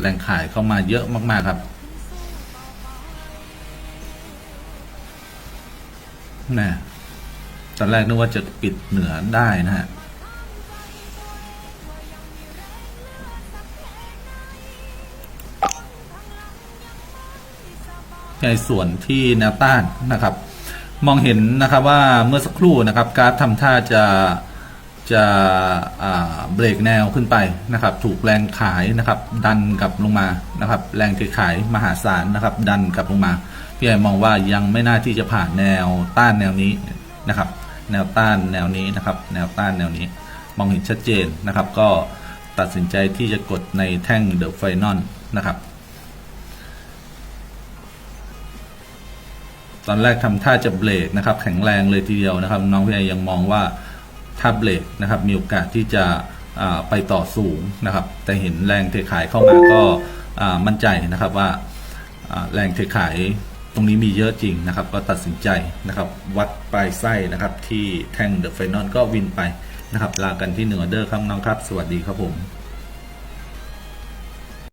แรงขายเข้ามาเยอะมาก ๆ ครับนะตอนแรกนึกว่าจะปิดเหนือได้นะฮะในส่วนที่แนวต้านนะครับ มองเห็นนะครับว่าเมื่อสักครู่นะครับกราฟทำท่าจะ จะเบรกแนวขึ้นไปนะครับ ถูกแรงขายนะครับ ดันกลับลงมานะครับ แรงเทขายมหาศาลนะครับ ดันกลับลงมาพี่ใหญ่มองว่ายังไม่น่าที่จะผ่านแนวต้านแนวนี้นะครับ แนวต้านแนวนี้นะครับ แนวต้านแนวนี้ มองเห็นชัดเจนนะครับ ก็ตัดสินใจที่จะกดในแท่งเดอะไฟนอลนะครับ ตอนแรกทำท่าจะเบรกนะครับ แข็งแรงเลยทีเดียวนะครับ น้องพี่ไอยังมองว่า ถ้าเบรกนะครับมีโอกาสที่จะไปต่อสูงนะครับ แต่เห็นแรงเทขายเข้ามาก็มั่นใจนะครับว่าอ่าแรงเทขายตรงนี้มีเยอะจริงนะครับ ก็ตัดสินใจนะครับ วัดปลายไส้นะครับ ที่แท่งเดอะไฟนอลก็วินไปนะครับ ลากันที่หนึ่งออเดอร์ครับน้องครับ สวัสดีครับผม